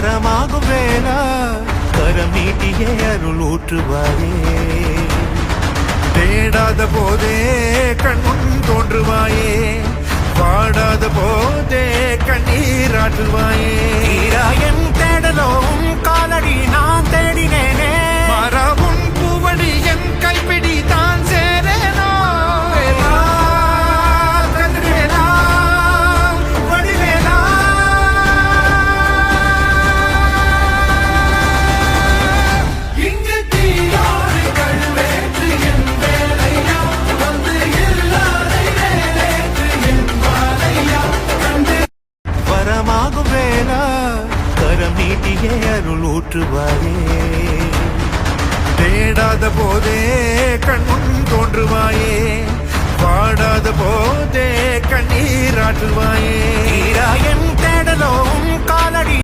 வரமாகும் வேளா கரம் நீட்டியே அருள் ஊற்றுவாயே. தேடாத போதே கண்முன் தோன்றுவாயே. பாடாத போதே கண்ணீராற்றுவாயே வரமாகும் வேளா கரம் நீட்டியே அருள் ஊற்றுவாயே தேடாத போதே கண்முன் தோன்றுவாயே பாடாத போதே கண்ணீராற்றுவாயே